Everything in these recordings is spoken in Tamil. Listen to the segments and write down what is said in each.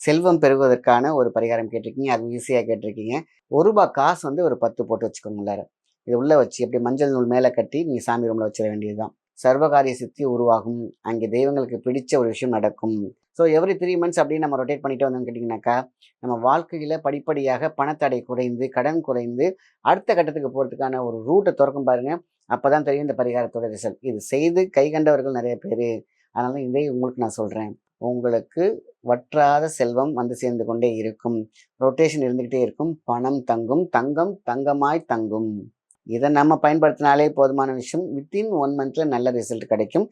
செல்வம் பெறுவதற்கான ஒரு பரிகாரம் கேட்டிருக்கீங்க. அது ஈஸியாக கேட்டிருக்கீங்க. ஒரு ரூபாய் காசு வந்து ஒரு பத்து போட்டு வச்சுக்கோங்க உள்ளார. இது உள்ளே வச்சு அப்படி மஞ்சள் நூல் மேலே கட்டி நீங்கள் சாமி ரூமில் வச்சிட வேண்டியதுதான். சர்வகாரிய சித்தி உருவாகும். அங்கே தெய்வங்களுக்கு பிடிச்ச ஒரு விஷயம் நடக்கும். ஸோ எவ்ரி த்ரீ மந்த்ஸ் அப்படின்னு நம்ம ரொட்டேட் பண்ணிட்டு வந்தோம்னு கேட்டிங்கனாக்கா நம்ம வாழ்க்கையில் படிப்படியாக பணத்தடை குறைந்து கடன் குறைந்து அடுத்த கட்டத்துக்கு போகிறதுக்கான ஒரு ரூட்டை திறக்கும் பாருங்கள் அப்போ தான் தெரியும் இந்த பரிகாரத்தோட ரிசல்ட் இது செய்து கை கண்டவர்கள் நிறைய பேர். அதனால இதை உங்களுக்கு நான் சொல்கிறேன் உங்களுக்கு வற்றாத செல்வம் வந்து சேர்ந்து கொண்டே இருக்கும். ரொட்டேஷன் இருந்துக்கிட்டே இருக்கும். பணம் தங்கும். தங்கம் தங்கமாய் தங்கும். இதை நம்ம பயன்படுத்தினாலே போதுமான விஷயம். வித்தின் ஒன் மந்த்ல நல்ல ரிசல்ட் கிடைக்கும்.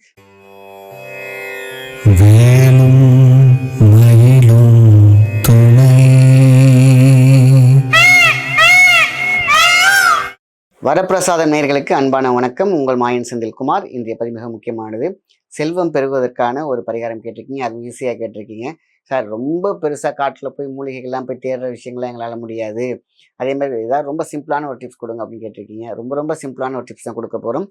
வரப்பிரசாத நேர்களுக்கு அன்பான வணக்கம். உங்கள் மாயன் செந்தில்குமார் இன்றைய பதிவு மிக முக்கியமானது. செல்வம் பெறுவதற்கான ஒரு பரிகாரம் கேட்டிருக்கீங்க. அது ஈஸியாக கேட்டிருக்கீங்க. சார் ரொம்ப பெருசாக காட்டில் போய் மூலிகைகள்லாம் போய் தேடுற விஷயங்கள்லாம் எங்களால் முடியாது. அதே மாதிரி ஏதாவது ரொம்ப சிம்பிளான ஒரு டிப்ஸ் கொடுங்க அப்படின்னு கேட்டிருக்கீங்க. ரொம்ப ரொம்ப சிம்பிளான ஒரு டிப்ஸ் தான் கொடுக்க போகிறோம்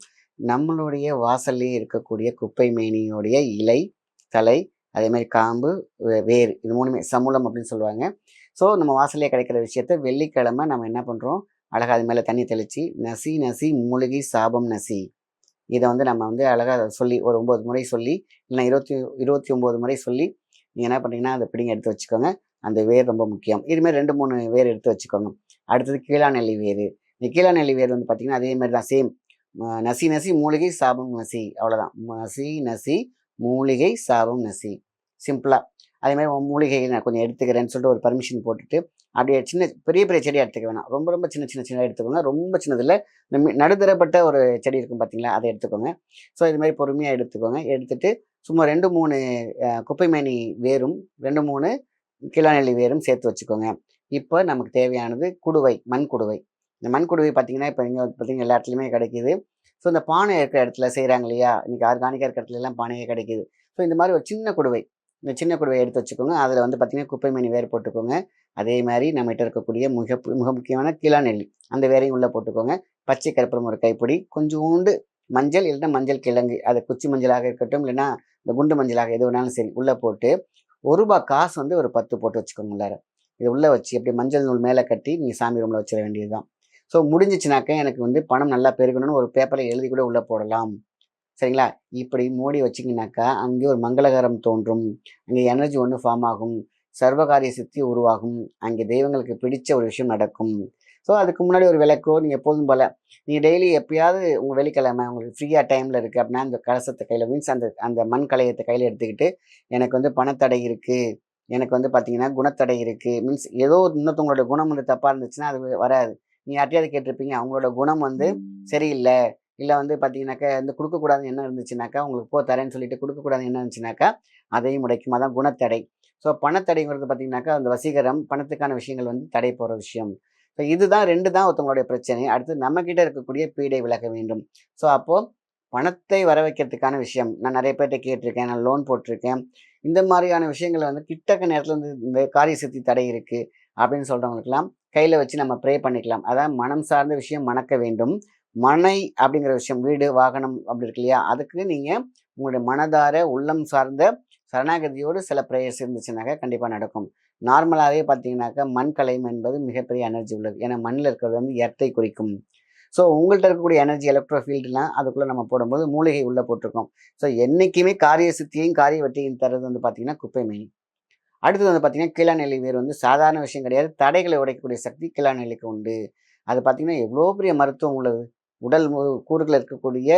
நம்மளுடைய வாசல்லே இருக்கக்கூடிய குப்பை மேனியோடைய இலை தலை அதே மாதிரி காம்பு வே- வேர் இது மூணுமே சமூலம் அப்படின்னு சொல்லுவாங்க. ஸோ நம்ம வாசலே கிடைக்கிற விஷயத்த வெள்ளிக்கிழமை நம்ம என்ன பண்ணுறோம் அழகா அது மேலே தண்ணி தெளித்து நசி நசி மூலிகை சாபம் நசி. இதை வந்து நம்ம வந்து அழகாக சொல்லி ஒரு ஒம்பது முறை சொல்லி இல்லைன்னா இருபத்தி இருபத்தி ஒம்பது முறை சொல்லி நீங்கள் என்ன பண்ணுறீங்கன்னா அதை பிடிங்க எடுத்து வச்சுக்கோங்க. அந்த வேர் ரொம்ப முக்கியம். இதுமாரி ரெண்டு மூணு வேர் எடுத்து வச்சுக்கோங்க. அடுத்தது கீழாநெல்லி வேர். இந்த கீழாநெல்லி வேர் வந்து பார்த்தீங்கன்னா அதே மாதிரி தான் சேம் நசி நசி மூலிகை சாபம் நசி. அவ்வளோதான் நசி நசி மூலிகை சாபம் நசி. சிம்பிளாக அதே மாதிரி மூலிகை நான் கொஞ்சம் எடுத்துக்கிறேன்னு சொல்லிட்டு ஒரு பர்மிஷன் போட்டுட்டு அப்படியே சின்ன பெரிய பெரிய செடியாக எடுத்துக்க வேணாம். ரொம்ப ரொம்ப சின்ன சின்ன சின்ன எடுத்துக்கோங்க. ரொம்ப சின்னதில் இந்த நடுத்தரப்பட்ட ஒரு செடி இருக்கும் பார்த்தீங்களா அதை எடுத்துக்கோங்க. ஸோ இது மாதிரி பொறுமையாக எடுத்துக்கோங்க. எடுத்துட்டு சும்மா ரெண்டு மூணு குப்பைமேனி வேரும் ரெண்டு மூணு கிளாநெல்லி வேரும் சேர்த்து வச்சுக்கோங்க. இப்போ நமக்கு தேவையானது குடுவை மண் குடுவை. இந்த மண் குடுவை பார்த்தீங்கன்னா இப்போ இங்கே பார்த்தீங்கன்னா எல்லா இடத்துலையுமே கிடைக்குது. ஸோ இந்த பானை இருக்கிற இடத்துல செய்கிறாங்க இல்லையா? இன்றைக்கி ஆர்கானிக்காக இருக்கிற இடத்துல எல்லாம் பானையே கிடைக்குது. ஸோ இந்த மாதிரி ஒரு சின்ன குடுவை. இந்த சின்ன குடுவை எடுத்து வச்சுக்கோங்க. அதில் வந்து பார்த்திங்கன்னா குப்பை மணி வேர் போட்டுக்கோங்க. அதே மாதிரி நம்மகிட்ட இருக்கக்கூடிய மிக மிக முக்கியமான கிளாநெல்லி அந்த வேரையும் உள்ளே போட்டுக்கோங்க. பச்சை கருப்பரம் ஒரு கைப்பிடி கொஞ்சோண்டு மஞ்சள் இல்லைன்னா மஞ்சள் கிழங்கு. அது குச்சி மஞ்சளாக இருக்கட்டும் இல்லைன்னா இந்த குண்டு மஞ்சளாக எது வேணாலும் சரி உள்ளே போட்டு ஒரு ரூபாய் காசு வந்து ஒரு பத்து போட்டு வச்சுக்கோங்க உள்ளார. இது உள்ளே வச்சு அப்படி மஞ்சள் நூல் மேலே கட்டி நீங்கள் சாமி ரூமில் வச்சிட வேண்டியது தான் ஸோ முடிஞ்சிச்சுனாக்க எனக்கு வந்து பணம் நல்லா பெருகணும்னு ஒரு பேப்பரில் எழுதி கூட உள்ளே போடலாம். சரிங்களா? இப்படி மூடி வச்சிங்கனாக்கா அங்கே ஒரு மங்களகரம் தோன்றும். அங்கே எனர்ஜி ஒன்று ஃபார்ம் ஆகும். சர்வகாரிய சித்தி உருவாகும். அங்கே தெய்வங்களுக்கு பிடிச்ச ஒரு விஷயம் நடக்கும். ஸோ அதுக்கு முன்னாடி ஒரு விளக்கோ நீங்கள் எப்போதும் போல நீங்கள் டெய்லி எப்பயாவது உங்கள் வெள்ளிக்கிழமை உங்களுக்கு ஃப்ரீயாக டைமில் இருக்குது அப்படின்னா அந்த கலசத்தை கையில் மீன்ஸ் அந்த அந்த மண் கலையத்தை கையில் எடுத்துக்கிட்டு எனக்கு வந்து பணத்தடை இருக்குது எனக்கு வந்து பார்த்தீங்கன்னா குணத்தடை இருக்குது மீன்ஸ் ஏதோ இன்னொருத்தவங்களோட குணம் வந்து தப்பாக இருந்துச்சுன்னா அது வராது. நீ யார்ட்டையாவது கேட்டிருப்பீங்க அவங்களோட குணம் வந்து சரியில்லை. இல்லை வந்து பார்த்தீங்கன்னாக்கா இந்த கொடுக்கக்கூடாதுன்னு என்ன இருந்துச்சுனாக்கா உங்களுக்கு போ தரேன்னு சொல்லிட்டு கொடுக்கக்கூடாதுன்னு என்ன இருந்துச்சுனாக்கா அதையும் முடைக்கும் அதான் குணத்தடை. ஸோ பணத்தடைங்கிறது பார்த்தீங்கன்னாக்கா அந்த வசீகரம் பணத்துக்கான விஷயங்கள் வந்து தடை போகிற விஷயம். ஸோ இதுதான் ரெண்டு தான் ஒருத்தவங்களுடைய பிரச்சனை. அடுத்து நம்மக்கிட்ட இருக்கக்கூடிய பீடை விலக வேண்டும். ஸோ அப்போது பணத்தை வர வைக்கிறதுக்கான விஷயம். நான் நிறைய பேர்கிட்ட கேட்டிருக்கேன் நான் லோன் போட்டிருக்கேன். இந்த மாதிரியான விஷயங்களை வந்து கிட்டக்க நேரத்தில் வந்து இந்த காரிய சித்தி தடை இருக்குது அப்படின்னு சொல்கிறவங்களுக்கெல்லாம் கையில் வச்சு நம்ம ப்ரே பண்ணிக்கலாம். அதான் மனம் சார்ந்த விஷயம் மணக்க வேண்டும். மனை அப்படிங்கிற விஷயம் வீடு வாகனம் அப்படி இருக்கு இல்லையா? அதுக்கு நீங்கள் உங்களுடைய மனதார உள்ளம் சார்ந்த சரணாகதியோடு சில ப்ரேயர்ஸ் இருந்துச்சுனாக்கா கண்டிப்பாக நடக்கும். நார்மலாகவே பார்த்தீங்கன்னாக்கா மண் கலையம் என்பது மிகப்பெரிய எனர்ஜி உள்ளது. ஏன்னா மண்ணில் இருக்கிறது வந்து எர்த்தை குறிக்கும். ஸோ உங்கள்கிட்ட இருக்கக்கூடிய எனர்ஜி எலக்ட்ரோ ஃபீல்டுலாம் அதுக்குள்ளே நம்ம போடும்போது மூலிகை உள்ளே போட்டிருக்கோம். ஸோ என்றைக்குமே காரிய சித்தியையும் காரிய வெற்றியும் தர்றது வந்து பார்த்தீங்கன்னா குப்பை மீன். அடுத்தது வந்து பார்த்தீங்கன்னா கிளாநெல்லி வேர் வந்து சாதாரண விஷயம் கிடையாது. தடைகளை உடைக்கக்கூடிய சக்தி கிளாநெல்லிக்கு உண்டு. அது பார்த்தீங்கன்னா எவ்வளோ பெரிய மருத்துவம் உள்ளது. உடல் மு- இருக்கக்கூடிய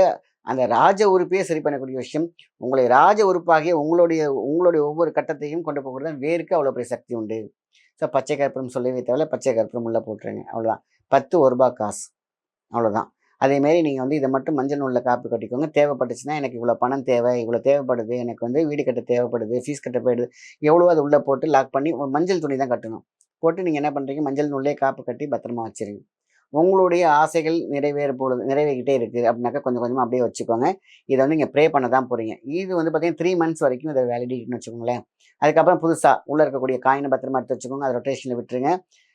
அந்த ராஜ உறுப்பையே சரி பண்ணக்கூடிய விஷயம். உங்களை ராஜ உறுப்பாகிய உங்களுடைய உங்களுடைய ஒவ்வொரு கட்டத்தையும் கொண்டு போகிறது வேருக்கு அவ்வளோ பெரிய சக்தி உண்டு. ஸோ பச்சை கற்பூரம் சொல்லவே தேவையில்ல. பச்சை கற்பூரம் உள்ளே போட்டுருங்க. அவ்வளோதான் பத்து ஒரு ரூபா காசு. அவ்வளோதான் அதேமாரி நீங்கள் வந்து இதை மட்டும் மஞ்சள் நூலில் காப்பி கட்டிக்கோங்க. தேவைப்பட்டுச்சுன்னா எனக்கு இவ்வளோ பணம் தேவை இவ்வளோ தேவைப்படுது எனக்கு வந்து வீடு கட்ட தேவைப்படுது ஃபீஸ் கட்ட போயிடுது. எவ்வளோ அது உள்ளே போட்டு லாக் பண்ணி மஞ்சள் துணி தான் கட்டணும். போட்டு நீங்கள் என்ன பண்ணுறீங்க மஞ்சள் நூல்லே காப்பு கட்டி பத்திரமா வச்சுருங்க. உங்களுடைய ஆசைகள் நிறைவேற பொழுது நிறைவேறிக்கிட்டே இருக்குது அப்படின்னாக்கா கொஞ்சம் கொஞ்சமாக அப்படியே வச்சுக்கோங்க. இதை வந்து நீங்கள் ப்ரே பண்ண தான் போகிறீங்க இது வந்து பார்த்தீங்கன்னா த்ரீ மந்த்ஸ் வரைக்கும் இதை வேலிடிட்டுன்னு வச்சுக்கோங்களேன். அதுக்கப்புறம் புதுசாக உள்ளே இருக்கக்கூடிய காயினை பத்திரமா எடுத்து வச்சுக்கோங்க. அதை ரொட்டேஷனில் விட்டுருங்க.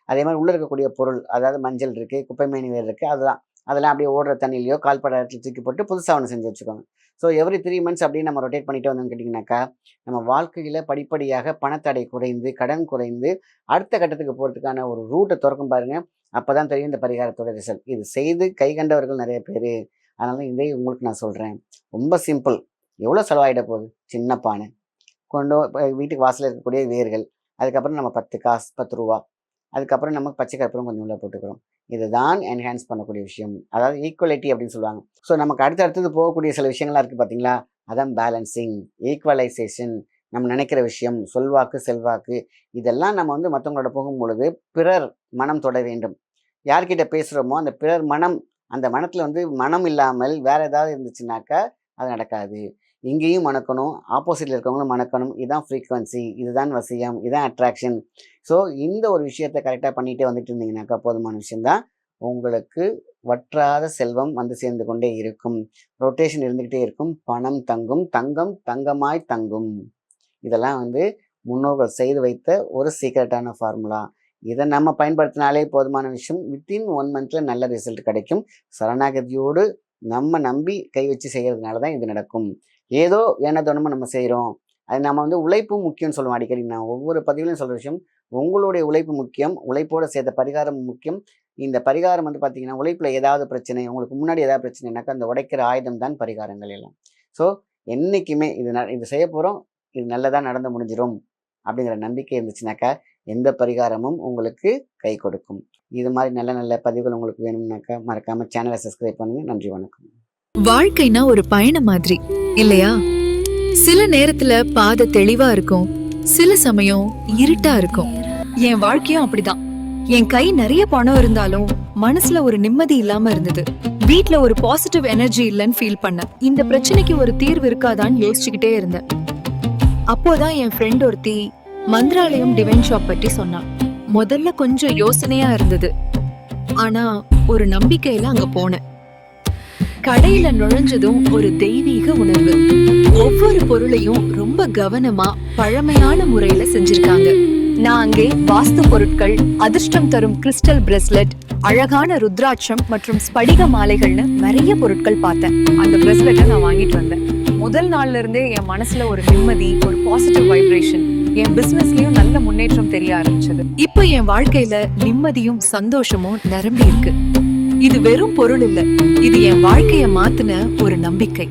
அதே மாதிரி உள்ளே இருக்கக்கூடிய பொருள் அதாவது மஞ்சள் இருக்குது குப்பைமேனி வேர் இருக்குது அதுதான். அதெல்லாம் அப்படியே ஓடுற தண்ணியிலையோ கால்பட இடத்துல தூக்கி போட்டு புதுசாக ஒன்று செஞ்சு வச்சுக்கோங்க. ஸோ எவ்ரி த்ரீ மந்த்ஸ் அப்படியே நம்ம ரொட்டேட் பண்ணிட்டு வந்தோம்னு கேட்டிங்கனாக்கா நம்ம வாழ்க்கையில் படிப்படியாக பணத்தடை குறைந்து கடன் குறைந்து அடுத்த கட்டத்துக்கு போகிறதுக்கான ஒரு ரூட்டை திறக்கும் பாருங்கள் அப்போ தான் தெரியும் இந்த பரிகாரத்தோட ரிசல்ட் இது செய்து கை கண்டவர்கள் நிறைய பேர். அதனால இதை உங்களுக்கு நான் சொல்கிறேன் ரொம்ப சிம்பிள் எவ்வளோ செலவாகிட போகுது? சின்ன பானை. கொண்டு வீட்டுக்கு வாசலில் இருக்கக்கூடிய வேர்கள். அதுக்கப்புறம் நம்ம பத்து காசு பத்து ரூபா. அதுக்கப்புறம் நம்ம பச்சை கற்பூரம் கொஞ்சம் உள்ள போட்டுக்கிறோம். இதுதான் என்ஹான்ஸ் பண்ணக்கூடிய விஷயம். அதாவது ஈக்குவலிட்டி அப்படின்னு சொல்லுவாங்க. ஸோ நமக்கு அடுத்தடுத்தது போகக்கூடிய சில விஷயங்கள்லாம் இருக்குது பார்த்தீங்களா? அதான் பேலன்சிங் ஈக்குவலைசேஷன் நம்ம நினைக்கிற விஷயம் சொல்வாக்கு செல்வாக்கு இதெல்லாம் நம்ம வந்து மற்றவங்களோட போகும் பொழுது பிறர் மனம் தொட வேண்டும். யார்கிட்ட பேசுகிறோமோ அந்த பிறர் மனம் அந்த மனத்தில் வந்து மனம் இல்லாமல் வேற ஏதாவது இருந்துச்சுனாக்கா அது நடக்காது. இங்கேயும் மணக்கணும் ஆப்போசிட்டில் இருக்கவங்களும் மணக்கணும். இதுதான் ஃப்ரீக்வன்சி இதுதான் வசியம் இதுதான் அட்ராக்ஷன் ஸோ இந்த ஒரு விஷயத்த கரெக்டாக பண்ணிகிட்டே வந்துட்டு இருந்தீங்கன்னாக்கா போதுமான விஷயம்தான். உங்களுக்கு வற்றாத செல்வம் வந்து சேர்ந்து கொண்டே இருக்கும். ரொட்டேஷன் இருந்துக்கிட்டே இருக்கும். பணம் தங்கும். தங்கம் தங்கமாய் தங்கும். இதெல்லாம் வந்து முன்னோர்கள் செய்து வைத்த ஒரு சீக்ரெட்டான ஃபார்முலா இதை நம்ம பயன்படுத்தினாலே போதுமான விஷயம். வித்தின் ஒன் மந்த்தில் நல்ல ரிசல்ட் கிடைக்கும். சரணாகதியோடு நம்ம நம்பி கை வச்சு செய்கிறதுனால தான் இது நடக்கும். ஏதோ என்ன தோணுமோ நம்ம செய்கிறோம் அது நம்ம வந்து உழைப்பு முக்கியம்னு சொல்லுவோம். அடிக்கடி நான் ஒவ்வொரு பதிவுலையும் சொல்கிற விஷயம் உங்களுடைய உழைப்பு முக்கியம் உழைப்போடு சேர்த்த பரிகாரம் முக்கியம். இந்த பரிகாரம் வந்து பார்த்தீங்கன்னா உழைப்பில் ஏதாவது பிரச்சனை உங்களுக்கு முன்னாடி ஏதாவது பிரச்சனைனாக்கா அந்த உடைக்கிற ஆயுதம் தான் பரிகாரங்கள் எல்லாம். ஸோ என்றைக்குமே இது ந இது செய்ய போகிறோம் இது நல்லதாக நடந்து முடிஞ்சிடும் அப்படிங்கிற நம்பிக்கை இருந்துச்சுனாக்கா எந்த பரிகாரமும் உங்களுக்கு கை கொடுக்கும். இது மாதிரி நல்ல நல்ல பதிவுகள் உங்களுக்கு வேணும்னாக்கா மறக்காமல் சேனலை சப்ஸ்கிரைப் பண்ணுங்கள் நன்றி வணக்கம். வாழ்க்கைனா ஒரு பயணம் மாதிரி இல்லையா? சில நேரத்துல பாதை தெளிவா இருக்கும் சில சமயம் இருட்டா இருக்கும். என் வாழ்க்கையும் அப்படிதான். என் கை நிறைய பணம் இருந்தாலும் மனசுல ஒரு நிம்மதி இல்லாம இருந்தது. வீட்ல ஒரு பாசிட்டிவ் எனர்ஜி இல்லைன்னு ஃபீல் பண்ணேன். இந்த பிரச்சனைக்கு ஒரு தீர்வு இருக்காதான்னு யோசிச்சுக்கிட்டே இருந்தேன். அப்போதான் என் ஃப்ரெண்ட் ஒருத்தி மந்திராலயம் டிவைன் ஷாப் பற்றி சொன்னான் முதல்ல கொஞ்சம் யோசனையா இருந்தது. ஆனா ஒரு நம்பிக்கையில அங்க போனேன். கடையில நுழைஞ்சதும் ஒரு தெய்வீக உணர்வு. ஒவ்வொரு பொருளையும் ரொம்ப கவனமா பழமையான முறையில செஞ்சிருக்காங்க. நான் அங்கே வாஸ்து பொருட்கள் அதிர்ஷ்டம் தரும் கிறிஸ்டல் பிரேஸ்லெட் அழகான ருத்ராட்சம் மற்றும் ஸ்படிக மாலைகள்னு நிறைய பொருட்கள் பார்த்தேன். அந்த பிரஸ்லெட்டை நான் வாங்கிட்டு வந்தேன். முதல் நாள்ல இருந்தே என் மனசுல ஒரு நிம்மதி ஒரு பாசிட்டிவ் வைப்ரேஷன் என் பிசினஸ்லயும் நல்ல முன்னேற்றம் தெரிய ஆரம்பிச்சது. இப்போ என் வாழ்க்கையில நிம்மதியும் சந்தோஷமும் நிரம்பி இருக்கு. இது வெறும் பொருள் இல்ல. இது என் வாழ்க்கைய மாத்தின ஒரு நம்பிக்கை.